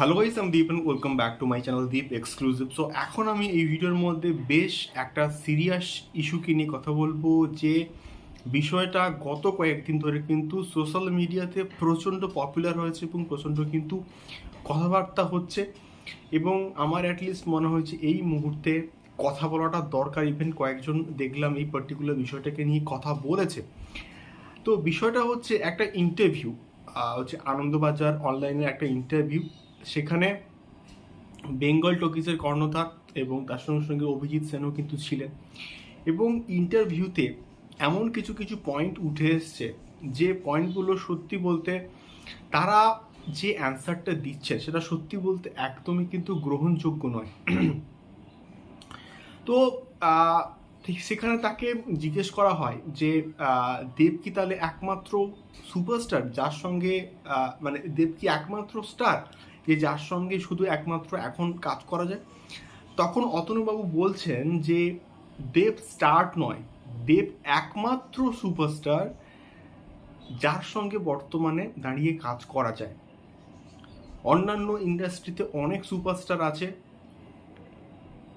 Hello guys আমি Deep and welcome back to my channel Deep exclusive so এখন আমি এই ভিডিওর মধ্যে বেশ একটা সিরিয়াস ইস্যুকে নিয়ে কথা বলব যে বিষয়টা গত কয়েকদিন ধরে কিন্তু সোশ্যাল মিডিয়াতে প্রচণ্ড পপুলার হয়েছে এবং প্রচণ্ড কিন্তু কথাবার্তা হচ্ছে এবং আমার অ্যাটলিস্ট মনে হয়েছে এই মুহূর্তে কথা বলাটা দরকার। ইভেন কয়েকজন দেখলাম এই পার্টিকুলার বিষয়টাকে নিয়ে কথা বলেছে। তো বিষয়টা হচ্ছে একটা ইন্টারভিউ হচ্ছে আনন্দবাজার অনলাইনে একটা ইন্টারভিউ সেখানে বেঙ্গল টকিজের কর্ণধার এবং তার সঙ্গে সঙ্গে অভিজিৎ সেনও কিন্তু ছিলেন। এবং ইন্টারভিউতে এমন কিছু কিছু পয়েন্ট উঠে এসছে, যে পয়েন্টগুলো সত্যি বলতে তারা যে অ্যান্সারটা দিচ্ছে সেটা সত্যি বলতে একদমই কিন্তু গ্রহণযোগ্য নয়। তো সেখানে তাকে জিজ্ঞেস করা হয় যে দেব কি তাহলে একমাত্র সুপারস্টার যার সঙ্গে মানে দেব কি একমাত্র স্টার যে যার সঙ্গে শুধু একমাত্র এখন কাজ করা যায়। তখন অতনুবাবু বলছেন যে, দেব স্টার্ট নয়, দেব একমাত্র সুপারস্টার যার সঙ্গে বর্তমানে দাঁড়িয়ে কাজ করা যায়। অন্যান্য ইন্ডাস্ট্রিতে অনেক সুপারস্টার আছে,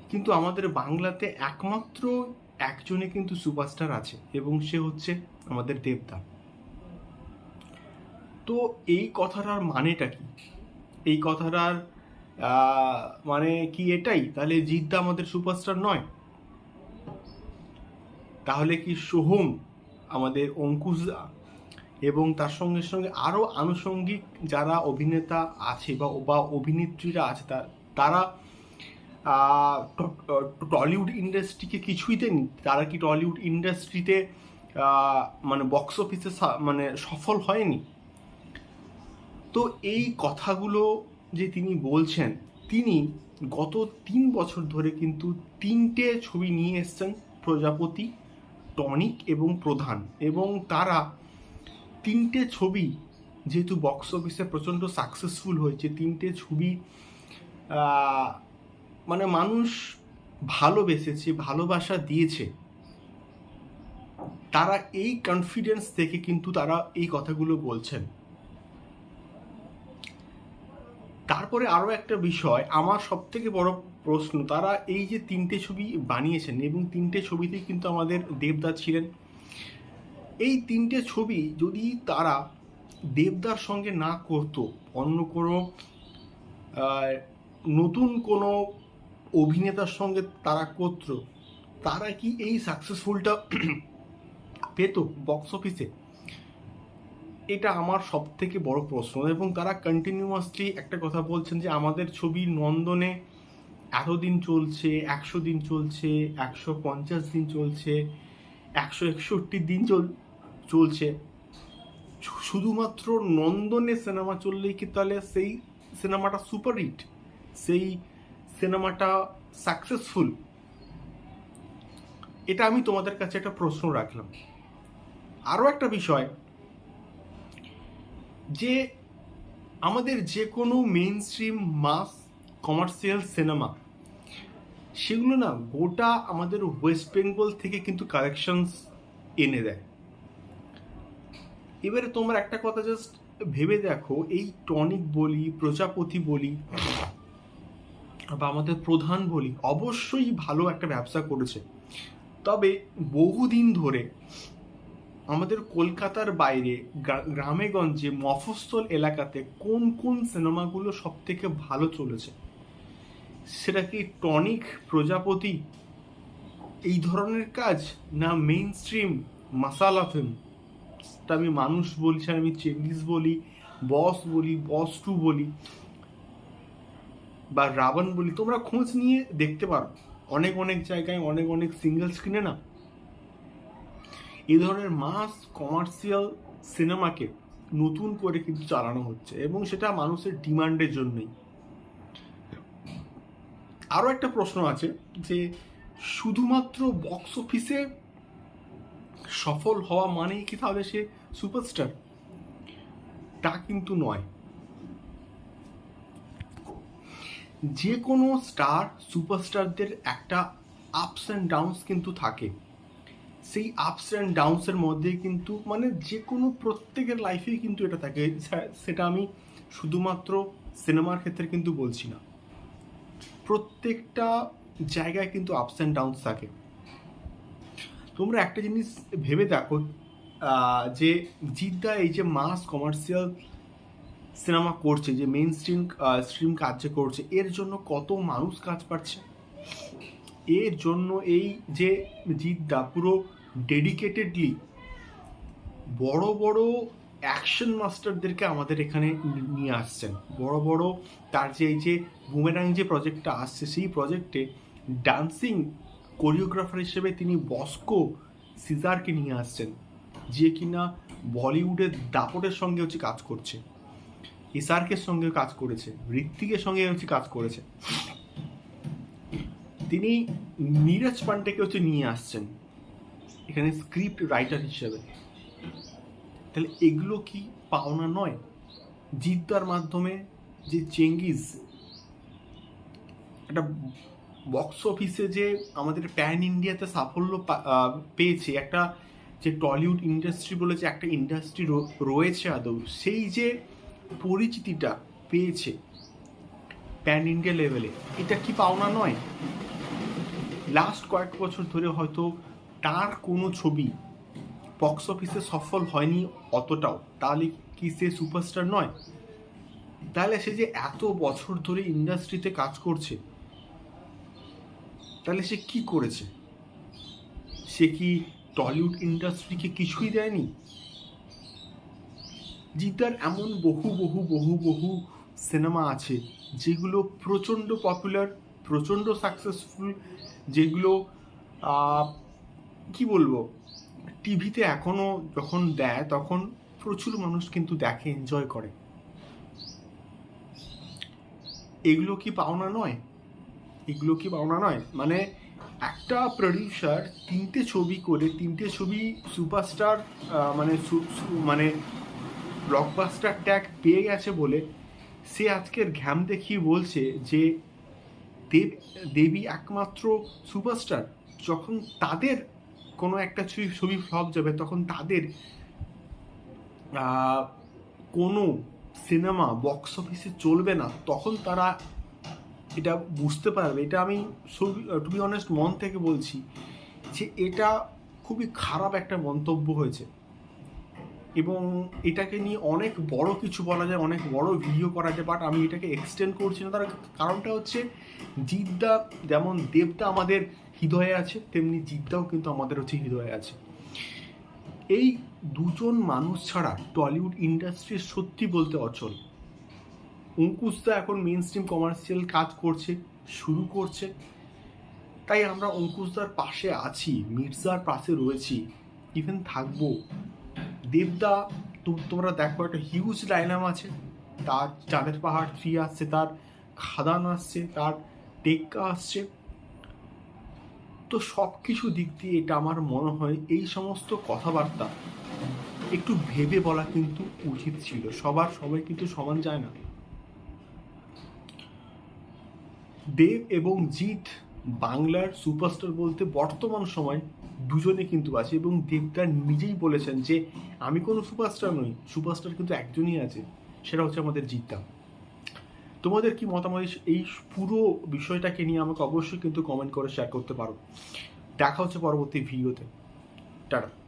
কিন্তু আমাদের বাংলাতে একমাত্র একজনে কিন্তু সুপারস্টার আছে এবং সে হচ্ছে আমাদের দেবদা। তো এই কথাটার মানেটা কি? এই কথাটার মানে কি এটাই? তাহলে জিদ্দা আমাদের সুপারস্টার নয়। তাহলে কি সোহম আমাদের অঙ্কুশদা এবং তার সঙ্গে সঙ্গে আরও আনুষঙ্গিক যারা অভিনেতা আছে বা বা অভিনেত্রীরা আছে তারা টলিউড ইন্ডাস্ট্রিকে কিছুই দেয়নি তারা কি টলিউড ইন্ডাস্ট্রিতে মানে বক্স অফিসে মানে সফল হয়নি? তো এই কথাগুলো যে তিনি বলছেন, তিনি গত তিন বছর ধরে কিন্তু তিনটে ছবি নিয়ে এসছেন প্রজাপতি, টনিক এবং প্রধান। এবং তারা তিনটে ছবি, যেহেতু বক্স অফিসে প্রচণ্ড সাকসেসফুল হয়েছে, তিনটে ছবি মানে মানুষ ভালোবেসেছে, ভালোবাসা দিয়েছে। তারা এই কনফিডেন্স থেকে কিন্তু তারা এই কথাগুলো বলছেন। তারপরে আরও একটা বিষয়, আমার সব থেকে বড় প্রশ্ন, তারা এই যে তিনটে ছবি বানিয়েছেন এবং তিনটে ছবিতেই কিন্তু আমাদের দেবদা ছিলেন। এই তিনটে ছবি যদি তারা দেবদার সঙ্গে না করতো, অন্য কোনো নতুন কোনো অভিনেতার সঙ্গে তারা করত, তারা কি এই সাকসেসফুলটা পেত বক্স অফিসে এটা আমার সব থেকে বড় প্রশ্ন। এবং তারা কন্টিনিউয়াসলি একটা কথা বলছেন যে, আমাদের ছবি নন্দনে এতদিন চলছে, একশো দিন চলছে, একশো পঞ্চাশ দিন চলছে, একশো একষট্টি দিন চল, চলছে। শুধুমাত্র নন্দনে সিনেমা চললেই কি তাহলে সেই সিনেমাটা সুপারহিট সেই সিনেমাটা সাকসেসফুল এটা আমি তোমাদের কাছে একটা প্রশ্ন রাখলাম। আরও একটা বিষয় যে আমাদের যে কোনো mainstream mass commercial cinema সেগুলো না গোটা আমাদের ওয়েস্ট বেঙ্গল থেকে কিন্তু কালেকশনস এনে দেয়। এবারে তোমার একটা কথা জাস্ট ভেবে দেখো, এই টনিক বলি, প্রজাপতি বলি, বা আমাদের প্রধান বলি, অবশ্যই ভালো একটা ব্যবসা করেছে। তবে বহুদিন ধরে আমাদের কলকাতার বাইরে, গ্রা- গ্রামেগঞ্জে মফস্বল এলাকাতে কোন কোন সিনেমাগুলো সব থেকে ভালো চলেছে? সেটা কি টনিক, প্রজাপতি, এই ধরনের কাজ, না মেইন স্ট্রিম মাসালা ফিল্ম আমি মানুষ বলছি আমি চেঙ্গিস বলি বস বলি বস টু বলি, বা রাবণ বলি, তোমরা খোঁজ নিয়ে দেখতে পারো। অনেক অনেক জায়গায় অনেক অনেক সিঙ্গেল স্ক্রিনে না এই ধরনের মাস কমার্শিয়াল সিনেমাকে নতুন করে কিন্তু চালানো হচ্ছে এবং সেটা মানুষের ডিমান্ডের জন্যই। আরও একটা প্রশ্ন আছে যে শুধুমাত্র বক্স অফিসে সফল হওয়া মানেই কি তাহলে সে সুপারস্টার তা কিন্তু নয়। যে কোনো স্টার সুপারস্টারদের একটা আপস অ্যান্ড ডাউনস কিন্তু থাকে। সেই আপস অ্যান্ড ডাউনসের মধ্যে কিন্তু মানে যে কোনো প্রত্যেকের লাইফেই কিন্তু এটা থাকে। সেটা আমি শুধুমাত্র সিনেমার ক্ষেত্রে কিন্তু বলছি না। প্রত্যেকটা জায়গায় কিন্তু আপস অ্যান্ড ডাউনস থাকে। তোমরা একটা জিনিস ভেবে দেখো যে জিদ্দা এই যে মাস কমার্শিয়াল সিনেমা করছে, যে মেইন স্ট্রিম স্ট্রিম কাজ করছে, এর জন্য কত মানুষ কাজ পাচ্ছে? এর জন্য এই যে জিদ্দা পুরো ডেডিকেটেডলি বড় বড় অ্যাকশন মাস্টারদেরকে আমাদের এখানে নিয়ে আসছেন। বড় বড় তার যে এই যে বুমেরাং যে প্রজেক্টটা আসছে, সেই প্রজেক্টে ডান্সিং কোরিওগ্রাফার হিসেবে তিনি বস্কো সিজারকে নিয়ে আসছেন, যে কিনা বলিউডের দাপটের সঙ্গে হচ্ছে কাজ করছে এসআরকের সঙ্গে কাজ করেছে ঋত্বিকের সঙ্গে হচ্ছে কাজ করেছে। তিনি নীরজ পান্ডেকে হচ্ছে নিয়ে আসছেন। এখানে স্ক্রিপ্ট রাইটার হিসেবে। তাহলে এগুলো কি পাওনা নয়? জিদ্দার মাধ্যমে যে চেঙ্গিজ, একটা বক্স অফিসে যে আমাদের প্যান ইন্ডিয়াতে সাফল্য পেয়েছে, একটা যে টলিউড ইন্ডাস্ট্রি বলে যে একটা ইন্ডাস্ট্রি রয়েছে আদৌ, সেই যে পরিচিতিটা পেয়েছে প্যান ইন্ডিয়া লেভেলে এটা কি পাওনা নয়? লাস্ট কয়েক বছর ধরে হয়তো তার কোনো ছবি বক্স অফিসে সফল হয়নি অতটাও। তাহলে কি সে সুপারস্টার নয়? তাহলে সে যে এত বছর ধরে ইন্ডাস্ট্রিতে কাজ করছে, তাহলে সে কি করেছে? সে কি টলিউড ইন্ডাস্ট্রিকে কিছুই দেয়নি? জিতার এমন বহু বহু বহু বহু সিনেমা আছে যেগুলো প্রচণ্ড পপুলার প্রচণ্ড সাকসেসফুল যেগুলো কি বলব, টিভিতে এখনও যখন দেয়, তখন প্রচুর মানুষ কিন্তু দেখে এনজয় করে। এগুলো কি পাওনা নয়? এগুলো কি পাওনা নয়? মানে একটা প্রডিউসার তিনটে ছবি করে, তিনটে ছবি সুপারস্টার মানে মানে ব্লকবাস্টার ট্যাগ পেয়ে গেছে বলে, সে আজকের ঘ্যাম দেখিয়ে বলছে যে দেব, দেবী একমাত্র সুপারস্টার, যখন তাদের কোনো একটা ছবি ছবি ফ্লপ যাবে, তখন তাদের কোনো সিনেমা বক্স অফিসে চলবে না, তখন তারা এটা বুঝতে পারবে। এটা আমি টু বি অনেস্ট মন থেকে বলছি যে এটা খুবই খারাপ একটা মন্তব্য হয়েছে। এবং এটাকে নিয়ে অনেক বড় কিছু বলা যায়, অনেক বড় ভিডিও করা যায় বাট আমি এটাকে এক্সটেন্ড করছি না। তার কারণটা হচ্ছে, জিদ্দা যেমন দেবদা আমাদের হৃদয়ে আছে, তেমনি জিদ্দাও কিন্তু আমাদের হচ্ছে হৃদয়ে আছে। এই দুজন মানুষ ছাড়া টলিউড ইন্ডাস্ট্রি সত্যি বলতে অচল। অঙ্কুশদা এখন মেন স্ট্রিম কমার্শিয়াল কাজ করছে, শুরু করছে। তাই আমরা অঙ্কুশদার পাশে আছি, মির্জার পাশে রয়েছি ইভেন থাকব। দেবদা তোমরা দেখো একটা হিউজ ডাইনাম আছে। তার চাঁদের পাহাড় থ্রি আসছে, তার খাদান আসছে, তার টেক্কা আসছে। তো সব কিছু দিক দিয়ে এটা আমার মনে হয় এই সমস্ত কথাবার্তা একটু ভেবে বলা কিন্তু উচিত ছিল। সবার, সবাই কিন্তু সমান যায় না। দেব এবং জিৎ বাংলার সুপারস্টার বলতে বর্তমান সময় দুজনে কিন্তু আছে এবং দেবদার নিজেই বলেছেন যে, আমি কোনো সুপারস্টার নই, সুপারস্টার কিন্তু একজনই আছে, সেটা হচ্ছে আমাদের জিদ্দা। তোমাদের কি মতামত এই পুরো বিষয়টাকে নিয়ে আমাকে অবশ্যই কিন্তু কমেন্ট করে শেয়ার করতে পারো। দেখা হচ্ছে পরবর্তী ভিডিওতে টাটা।